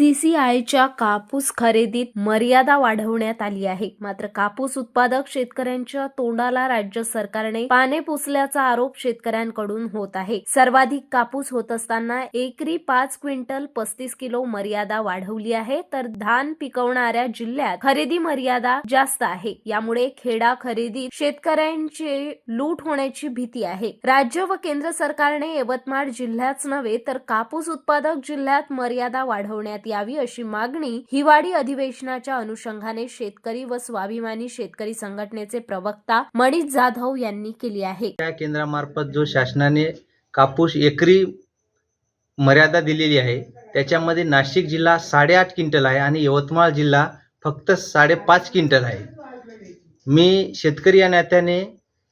सीसीआयच्या कापूस खरेदीत मर्यादा वाढवण्यात आली आहे. मात्र कापूस उत्पादक शेतकऱ्यांच्या तोंडाला राज्य सरकारने पाने पुसल्याचा आरोप शेतकऱ्यांकडून होत आहे. सर्वाधिक कापूस होत असताना एकरी पाच क्विंटल पस्तीस किलो मर्यादा वाढवली आहे तर धान पिकवणाऱ्या जिल्ह्यात खरेदी मर्यादा जास्त आहे. यामुळे खेडा खरेदी शेतकऱ्यांचे लूट होण्याची भीती आहे. राज्य व केंद्र सरकारने यवतमाळ जिल्ह्याच नव्हे तर कापूस उत्पादक जिल्ह्यात मर्यादा वाढवण्यात यावी अशी मागणी हिवाळी अधिवेशनाच्या अनुषंगाने शेतकरी व स्वाभिमानी शेतकरी संघटनेचे प्रवक्ता मणिष जाधव यांनी केली आहे. या केंद्रामार्फत जो शासनाने कापूस एकरी मर्यादा दिलेली आहे त्याच्यामध्ये नाशिक जिल्हा साडेआठ क्विंटल आहे आणि यवतमाळ जिल्हा फक्त साडेपाच क्विंटल आहे. मी शेतकरी या नात्याने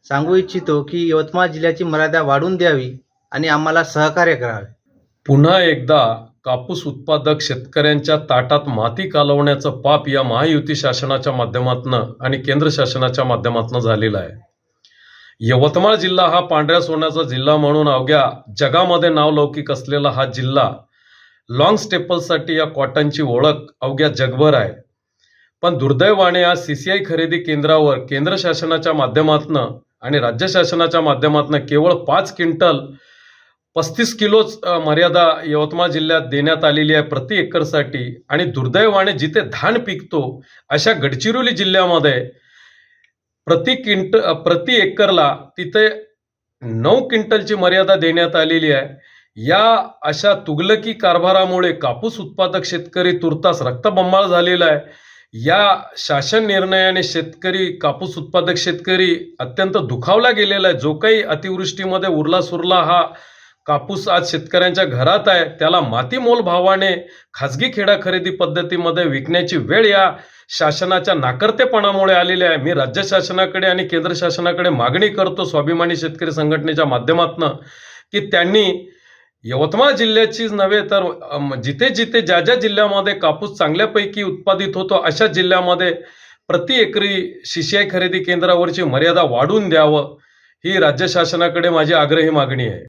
सांगू इच्छितो की यवतमाळ जिल्ह्याची मर्यादा वाढवून द्यावी आणि आम्हाला सहकार्य करावे. पुन्हा एकदा कापूस उत्पादक शेतकऱ्यांच्या ताटात माती कालवण्याचं पाप या महायुती शासनाच्या माध्यमातून आणि केंद्र शासनाच्या माध्यमातून झालेलं आहे. यवतमाळ जिल्हा हा पांढऱ्या सोन्याचा जिल्हा म्हणून अवघ्या जगामध्ये नावलौकिक असलेला हा जिल्हा लॉंग स्टेपल्ससाठी या कॉटनची ओळख अवघ्या जगभर आहे. पण दुर्दैवाने आज सी सी आय खरेदी केंद्रावर केंद्र शासनाच्या माध्यमातून आणि राज्य शासनाच्या माध्यमातून केवळ पाच क्विंटल पस्तीस किलोच मर्यादा यवतमाळ जिल्ह्यात देण्यात आलेली आहे प्रति एकरसाठी आणि दुर्दैवाने जिथे धान पिकतो अशा गडचिरोली जिल्ह्यामध्ये प्रति क्विंट प्रति एकरला तिथे नऊ क्विंटलची मर्यादा देण्यात आलेली आहे. या अशा तुगलकी कारभारामुळे कापूस उत्पादक शेतकरी तुर्तास रक्तबंबाळ झालेला आहे. या शासन निर्णयाने शेतकरी कापूस उत्पादक शेतकरी अत्यंत दुखावला गेलेला आहे. जो काही अतिवृष्टीमध्ये उरला सुरला हा कापूस आज शेतकऱ्यांच्या घरात आहे. त्याला मातीमोल भावाने खाजगी खेडा खरेदी पद्धतीमध्ये विकण्याची वेळ या शासनाच्या नाकर्तेपणामुळे आलेली आहे. मी राज्य शासनाकडे आणि केंद्र शासनाकडे मागणी करतो स्वाभिमानी शेतकरी संघटनेच्या माध्यमातून की त्यांनी यवतमाळ जिल्ह्याचीच नव्हे तर जिथे जिथे ज्या ज्या जिल्ह्यामध्ये कापूस चांगल्यापैकी उत्पादित होतो अशा जिल्ह्यामध्ये प्रति एकरी शिशिआय खरेदी केंद्रावरची मर्यादा वाढवून द्यावं ही राज्य शासनाकडे माझी आग्रही मागणी आहे.